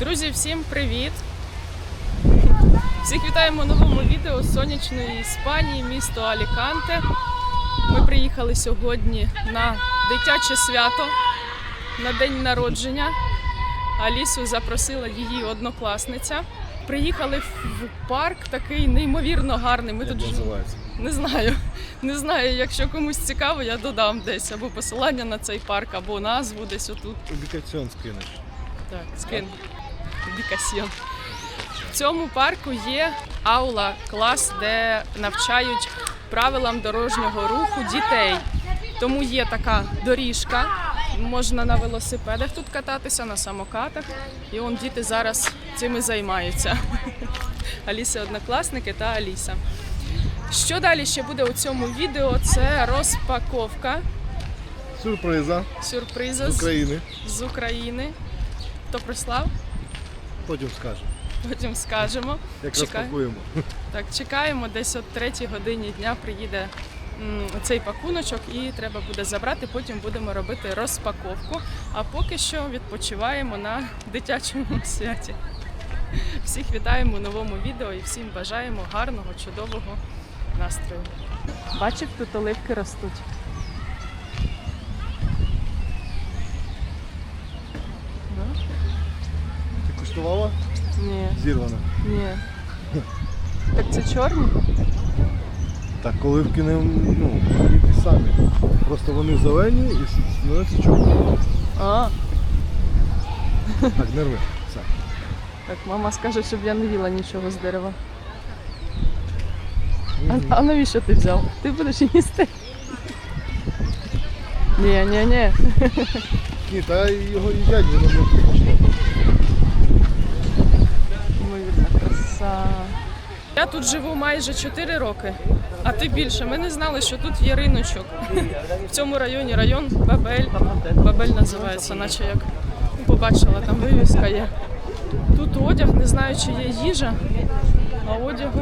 Друзі, всім привіт! Всіх вітаємо в новому відео з сонячної Іспанії, місто Аліканте. Ми приїхали сьогодні на дитяче свято, на день народження. Алісу запросила її однокласниця. Приїхали в парк такий неймовірно гарний. Ми Як ж- називається? не знаю. Не знаю, якщо комусь цікаво, я додам десь або посилання на цей парк, або назву десь отут. Публікаціон скинеш. Так, скин. Бікасьйон. В цьому парку є аула клас, де навчають правилам дорожнього руху дітей. Тому є така доріжка. Можна на велосипедах тут кататися, на самокатах. І он діти зараз цим і займаються. Аліса однокласники та Аліса. Що далі ще буде у цьому відео? Це розпаковка Сюрприза сюрпризу з з, України. з України. Хто прислав? Потім скажу, Потім скажемо. як Чекай. розпакуємо. Так, чекаємо, десь о третій годині дня приїде м, цей пакуночок і треба буде забрати. Потім будемо робити розпаковку. А поки що відпочиваємо на дитячому святі. Всіх вітаємо у новому відео і всім бажаємо гарного, чудового настрою. Бачив, тут оливки ростуть. Да? Ти куштувала? Ні, Зірвана. ні. Так це чорні? Так, оливки не ну, вони ті самі. Просто вони зелені і становляться чорні. А, Так, не рви. Все. Так, мама скаже, щоб я не їла нічого з дерева. А, а навіщо ти взяв? Ти будеш їсти? Ні, ні, ні. Ні, та його їдять, воно Я тут живу майже 4 роки, а ти більше. Ми не знали, що тут є риночок. В цьому районі район Бабель. Бабель називається, наче як побачила, там вивіска є. Тут одяг, не знаю, чи є їжа, а одягу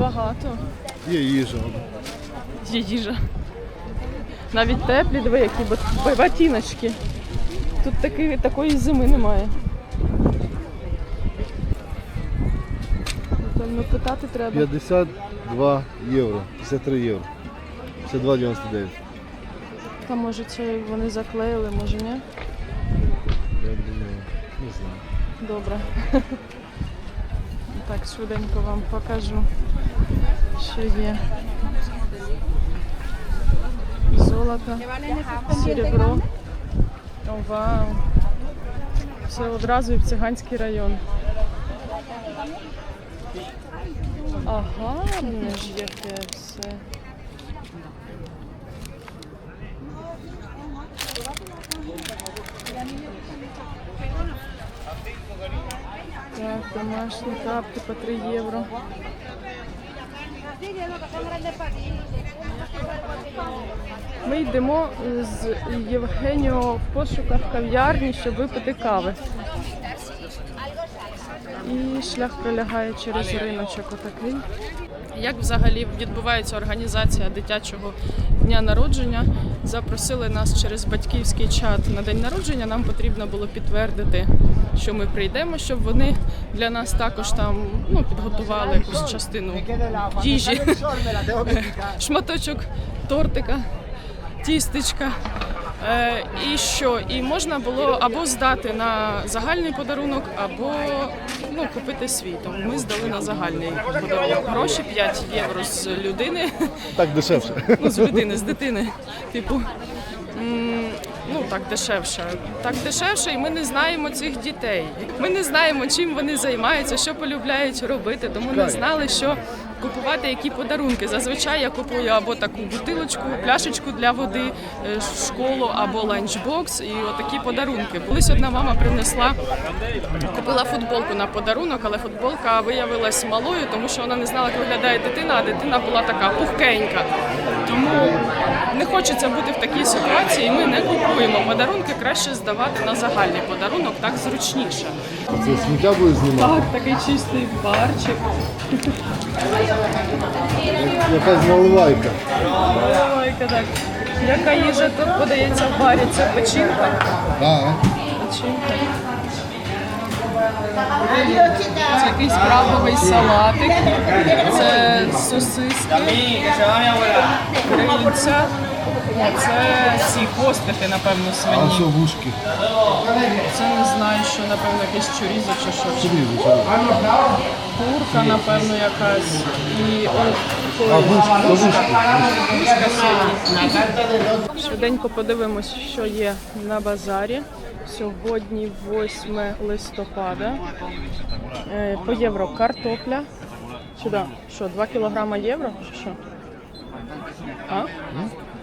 багато. Є їжа. Є їжа. Навіть теплі, диви, які ботиночки. Тут таки, такої зими немає. Напевно, питати треба. 52 євро. 53 євро. 52,99. Та може це вони заклеїли, може ні? Я думаю, не знаю. Добре. Так, швиденько вам покажу, що є. Золото, серебро. О, вау. Все одразу і в циганський район. Ага, ну ж яке все. Так, домашні капки по 3 євро. Ми йдемо з Євгеніо в пошуках кав'ярні, щоб випити кави. І шлях пролягає через риночок отакий. Як взагалі відбувається організація дитячого дня народження? Запросили нас через батьківський чат на день народження. Нам потрібно було підтвердити, що ми прийдемо, щоб вони для нас також там ну, підготували якусь частину їжі, шматочок тортика, тістечка. Е, і що? І можна було або здати на загальний подарунок, або ну, купити свій. Тому ми здали на загальний подарунок. Гроші 5 євро з людини. Так дешевше. Ну, з людини, з дитини. Типу. Ну так дешевше. Так дешевше, і ми не знаємо цих дітей. Ми не знаємо, чим вони займаються, що полюбляють робити, тому не знали, що купувати які подарунки. Зазвичай я купую або таку бутилочку, пляшечку для води е, школу, або ланчбокс, і отакі подарунки. Колись одна мама принесла Купила футболку на подарунок, але футболка виявилась малою, тому що вона не знала, як виглядає дитина, а дитина була така пухкенька. Тому не хочеться бути в такій ситуації, ми не купуємо подарунки, краще здавати на загальний подарунок, так зручніше. Це сміття буде знімати. Так, такий чистий барчик. Як- Якась наливайка. Наливайка, так. Яка їжа тут подається в барі? Це печінка. А, Печінка. Це якийсь крабовий салатик. Це сосиски, крильця. Це ці хвостики, напевно, А свині. що вушки? Це не знаю, що напевно якесь чорізо чи що. Чорізо. Курка, напевно, якась. І А вушки, вушки. Швиденько подивимось, що є на базарі. Сьогодні 8 листопада. Е, По євро картопля. Сюди. Що, 2 кілограми євро? Чи що? А?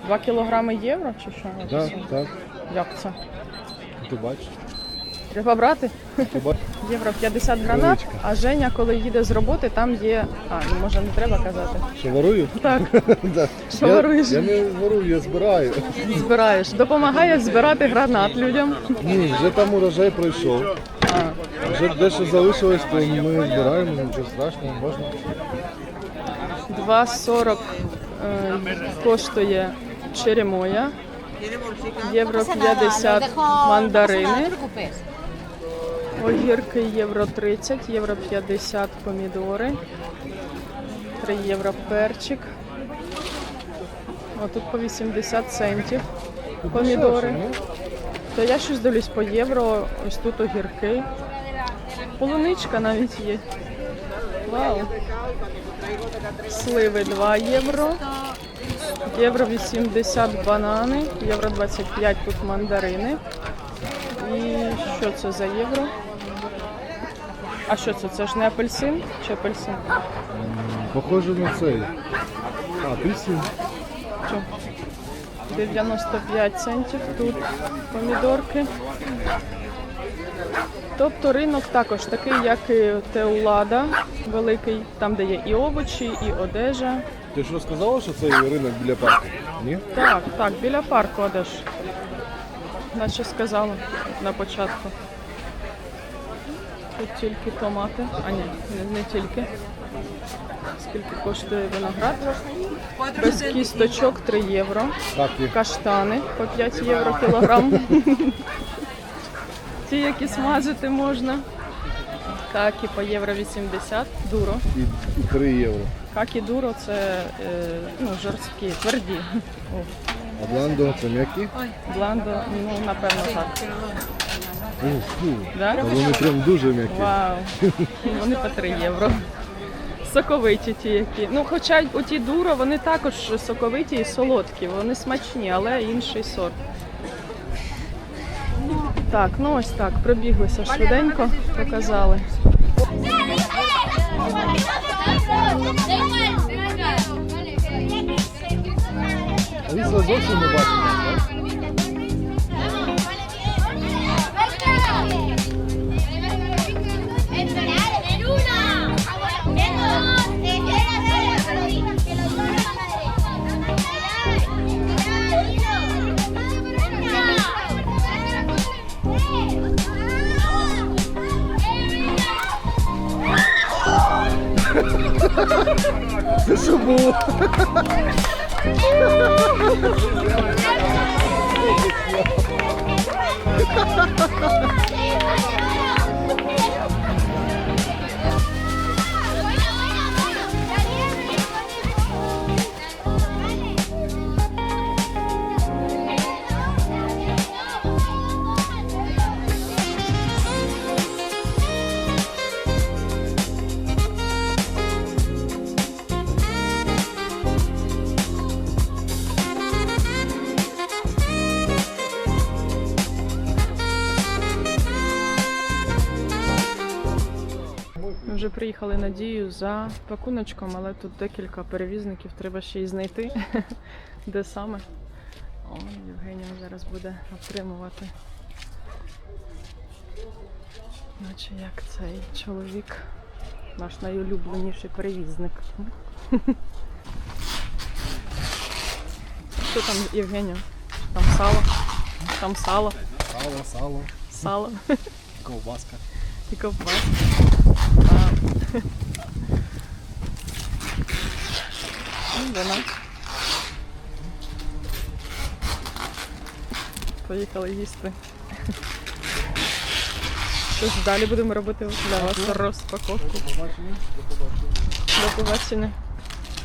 2 кілограми євро чи що? Так, так. Як це? Ти бачиш? Треба брати? Ти бачиш? Євро 50 гранат, Величка. а Женя, коли їде з роботи, там є. А, ну може не треба казати. Що ворую? Так, Да. Що Я- воруєш? Я не ворую, я збираю. збираєш. Допомагає збирати гранат людям. Ні, вже там урожай пройшов. Вже дещо залишилось, то ми збираємо, нічого страшного, можна. 2,40 е, коштує черемоя, євро 50 мандарини, огірки євро 30, євро 50 помідори, 3 євро перчик. О, тут по 80 центів помідори. Ну, То я щось дивлюсь по євро, ось тут огірки. Полуничка навіть є. Вау. Сливи 2 євро. Євро 80 банани, євро 25 тут мандарини. І що це за євро? А що це? Це ж не апельсин чи апельсин? Похоже на цей. Апельсин. Що? 95 центів тут помідорки. Тобто ринок також такий, як і Теулада, великий, там де є і овочі, і одежа. Ти ж розказала, що цей ринок біля парку? Ні? Так, так, біля парку одеж. Наче сказала на початку. Тут тільки томати. А ні, не, не тільки. Скільки коштує виноград? Без кісточок 3 євро. Каштани по 5 євро кілограм. Ті, які смажити можна. Какі по євро 80, дуро. І, і 3 євро. Какі дуро це е, ну, жорсткі, тверді. А бландо це м'які? бландо, ну напевно так. Ух. Да? Вони прям дуже м'які. Вау. Вони по 3 євро. Соковиті ті, які. Ну, хоча у ті дуро вони також соковиті і солодкі, вони смачні, але інший сорт. Так, ну ось так, пробіглися швиденько, показали. Аліса зовсім не бачить так? Приїхали на дію за пакуночком, але тут декілька перевізників, треба ще й знайти, де саме. О, Євгенія зараз буде отримувати. Наче як цей чоловік, наш найулюбленіший перевізник. Що там, Євгенія? Там сало? Там сало, Сало, сало, сало ковбаска. і ковбаска. А. Вона. Поїхали їсти. Що ж далі будемо робити для вас розпаковку. До побачення.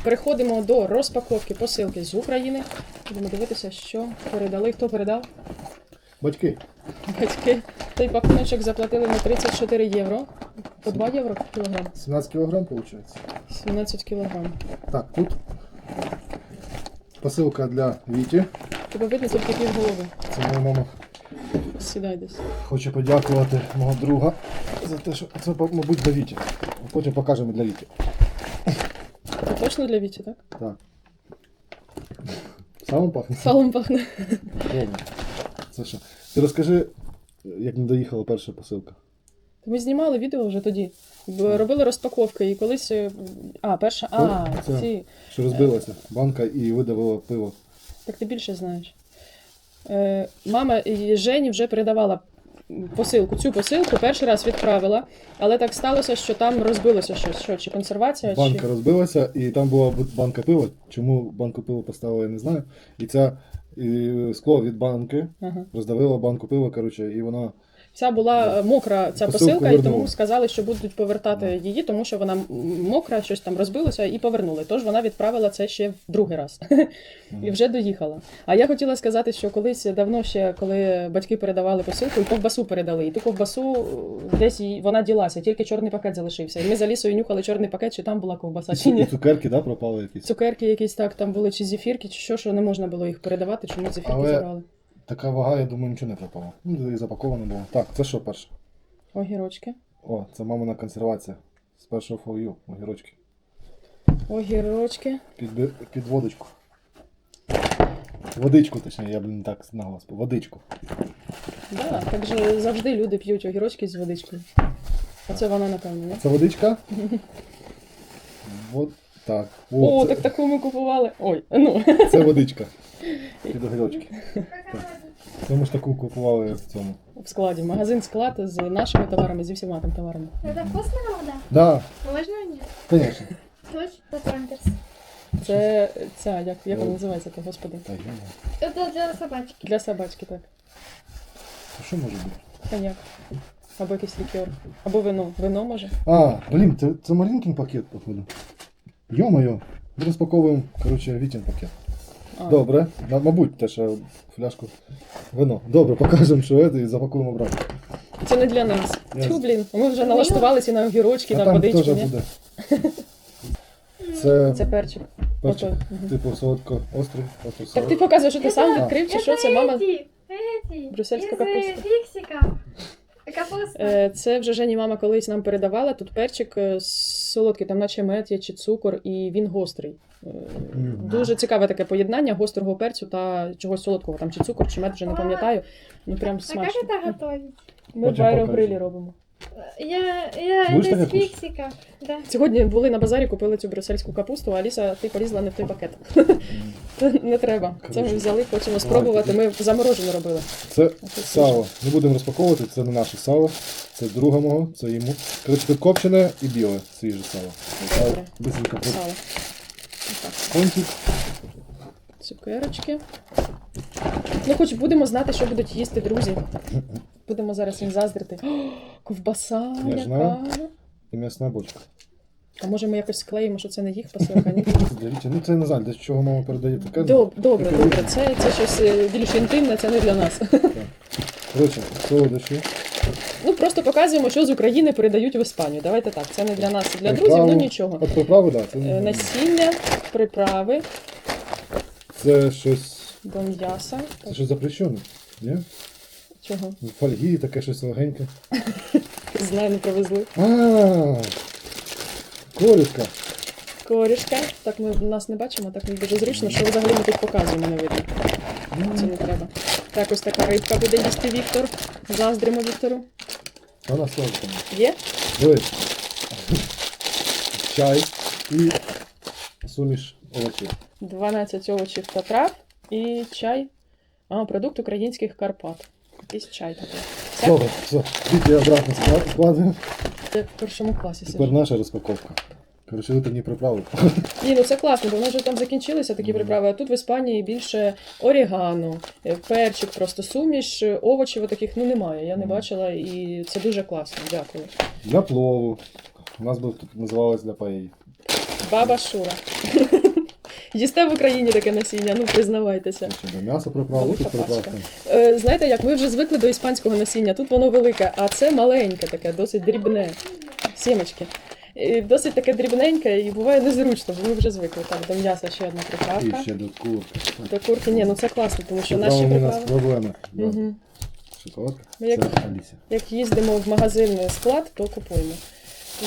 Переходимо до розпаковки посилки з України. Будемо дивитися, що передали. Хто передав? Батьки. Батьки. Цей пакуночок заплатили на 34 євро. По 2 євро кілограм. 17 кілограм виходить. 17 кілограм. Так, тут посилка для Віті. Тебе видно тільки півголови. Це моя мама Сідай десь. хоче подякувати мого друга за те, що це, мабуть, для Віті. Потім покажемо для Віті. Це точно для Віті, так? Так. Салом пахне? Салом пахне. Добре. Це що? Ти розкажи, як не доїхала перша посилка. Ми знімали відео вже тоді. Робили розпаковки і колись. е, А, перша. А, це. ці. Що розбилася банка і видавила пиво. Так ти більше знаєш. Е, мама і Жені вже передавала посилку. Цю посилку перший раз відправила, але так сталося, що там розбилося щось. Що, чи консервація, Банка чи. розбилася, і там була банка пива. Чому банку пива поставили, я не знаю. І ця і скло від банки Ага. роздавило банку пива, коротше, і вона Ця була мокра ця Посилку посилка, і тому сказали, що будуть повертати її, тому що вона мокра, щось там розбилося і повернули. Тож вона відправила це ще в другий раз і вже доїхала. А я хотіла сказати, що колись давно ще, коли батьки передавали посилку, і ковбасу передали. І ту ковбасу е, десь вона ділася, тільки чорний пакет залишився. І ми за лісою нюхали чорний пакет, чи там була ковбаса, і, чи цу- і ні. цукерки да, пропали якісь. Цукерки якісь так там були, чи зефірки, чи що, що не можна було їх передавати, чому зефірки Але- забрали. Така вага, я думаю, нічого не пропало. Ну, і запаковано було. Так, це що перше? Огірочки. О, це мамина консервація. З першого фою, огірочки. Огірочки. Під, під водочку. Водичку, точніше, я, блін, так наголос. Водичку. Да, так же завжди люди п'ють огірочки з водичкою. Оце вона, напевно, не? Це водичка? Вот так. О, це, так таку ми купували. Ой, ну. це водичка. Під огірочки. Так. Це ми ж таку купували в цьому. В складі. Магазин склад з нашими товарами, зі всіма там товарами. Это вкусная вода? Да, Можно нет? звісно. Точно? Это памперс. Це ця, як, як вона називається, то, господи. Та я. Это для собачки. Для собачки, так. Що може бути? Коньяк. Або якийсь лікер. Або вино. Вино може. А, блін, це, це Марінкін пакет, походу. Йо-моє. Розпаковуємо, коротше, Вітін пакет. А, Добре, мабуть, теж е, фляжку вино. Добре, покажемо, що це і запакуємо обратно. Це не для нас. Тьфу, блін. Ми вже налаштувалися на огірочки, А на там водичку. теж ні? буде. Це, Це перчик. перчик, Ото, типу солодко, острий, острий Так ти показуєш, що ти сам відкрив, чи що це мама? эти, эти. Капуста. фиксиков. Капуста. Е, Це вже Жені мама колись нам передавала. Тут перчик е, солодкий, там наче мед є чи цукор, і він гострий. Е, Дуже цікаве таке поєднання гострого перцю та чогось солодкого, там чи цукор, чи мед, вже не пам'ятаю. Ну прям а як це это? Ми в аерогрилі робимо. Я, я таке из кушать? фиксиков. Да. Сьогодні були на базарі, купили цю брюссельську капусту, а Аліса, ти полізла не в той пакет. Не треба. Це ми взяли, хочемо спробувати. Ми заморожену робили. Це сало. Не будемо розпаковувати, це не наше сало. Це друга мого, це йому. Коротше, копчене і біле свіже сало. Добре. Бисенько про Сало. Отак. кончик. Цукерочки. Ну, хоч будемо знати, що будуть їсти друзі. Будемо зараз їм заздрити. О, ковбаса Я яка. І м'ясна бочка. А може ми якось склеїмо, що це не їх посилка, ні? Це. Ну це не знаю, для чого мама передає таке. Доб- Добре, добре. Це, це щось е, більш інтимне, це не для нас. Коротше, солодощі. Ну просто показуємо, що з України передають в Іспанію. Давайте так. Це не для нас, це для друзів, Приправу. ну нічого. От приправи, так. Це, Е, Насіння, приправи це щось. до м'яса. Це щось запрещене. Ні? Чого? Фольги, таке щось легеньке. Знаю, не привезли. А, корівка. Корішка. Так ми нас не бачимо, так не дуже зручно, що взагалі ми тут показуємо, не видно. Це не треба. Так, ось така рибка буде їсти Віктор. Заздримо Віктору. Вона сладка. Є? Дивись. Чай і суміш овочів. 12 овочів та трав і чай. А, продукт українських Карпат. Якийсь чай такий. Все, Добре, все. Діти обратно склад- складуємо. це в першому класі Тепер наша розпаковка. Коротше, утренні приправи. Ні, ну це класно, бо в нас вже там закінчилися такі приправи, а тут в Іспанії більше орігано, е, перчик, просто суміш, е, овочів таких ну немає. Я не Мгм. бачила, і це дуже класно. Дякую. Для плову. У нас би тут називалось для паї. Баба Шура. Їсте в Україні таке насіння, ну признавайтеся. Тут приправ. пачка. там. Е, знаєте, як ми вже звикли до іспанського насіння, тут воно велике, а це маленьке таке, досить дрібне. Сімочки. І досить таке дрібненьке і буває незручно, бо ми вже звикли. Так, до м'яса ще одна приправка. І ще до курки. До курки, ні, ну це класно, тому що Приправи наші у нас приправи. Да. Шоколадка. Ну, як- Це. Як їздимо в магазинний склад, то купуємо.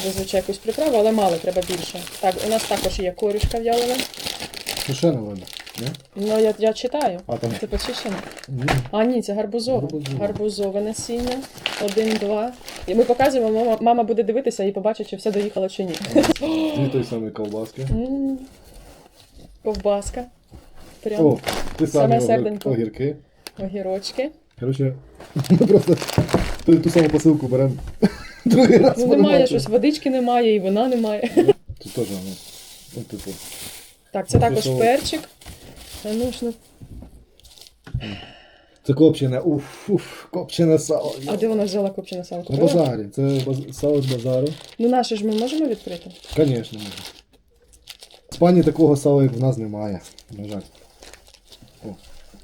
Зазвичай якусь приправу, але мало, треба більше. Так, у нас також є корішка в'ялена. Вона. Ні? Ну, я, я читаю. А там. Це почищено. Ні. А, ні, це гарбузове. Гарбузове. Гарбузове насіння. Один, два. І ми показуємо, мама, мама буде дивитися і побачить, чи все доїхало чи ні. Дві той самі ковбаски. М, Ковбаска. Прям О, ти Саме самі серденько. огірки. огірочки. Коротше, ми просто ту, ту саму посилку беремо. Другий раз Ну немає щось, водички немає і вина немає. Тут теж, ну, ну, типу. Так, це також Соус. перчик. Ну ж ну. Це копчене, уф, уф, копчене сало. А де вона взяла копчене сало? На Купила? базарі. Це баз... сало з базару. Ну наше ж ми можемо відкрити? Звісно, можна. В Іспанії такого сала, як в нас, немає. На жаль.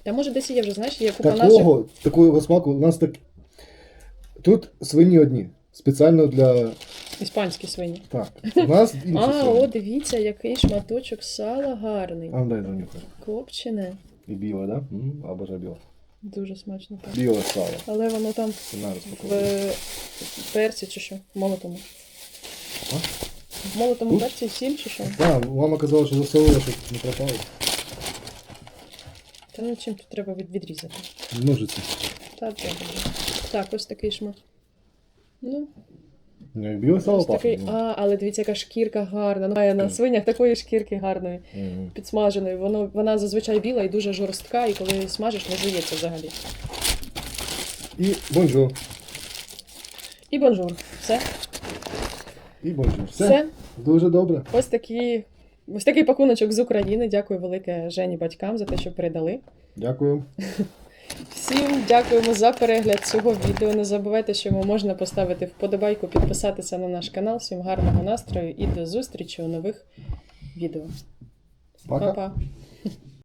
Та може десь є вже, знаєш, є купа наших. Такого, такого смаку у нас так. Тут свині одні. Спеціально для. Іспанські свині. Так. У нас інші А, свині. о, дивіться, який шматочок сала гарний. А, дай занюхай. Копчене. І біле, да? М, Або ж біле. Дуже смачно. так. Біле сало. Але воно там в перці чи що? В молотому. А? В молотому Тут? перці сіль чи що? Так, мама казала, що засолила, щоб не пропало. Та ну чим тут треба від- відрізати? Ножиці. Та добре. Так, ось такий шмат. Ну, Ну, як біле сало ось такий. пахне. А, але дивіться, яка шкірка гарна. Ну, має на свинях такої шкірки гарної. Мгм. підсмаженою. Воно, вона зазвичай біла і дуже жорстка, і коли її смажиш, не жується взагалі. І бонжур. І бонжур. Все. І бонжур. Все. Все. Дуже добре. Ось такі. Ось такий пакуночок з України. Дякую велике Жені батькам за те, що передали. Дякую. Всім дякуємо за перегляд цього відео. Не забувайте, що йому можна поставити вподобайку, підписатися на наш канал. Всім гарного настрою і до зустрічі у нових відео. Пока. Па-па!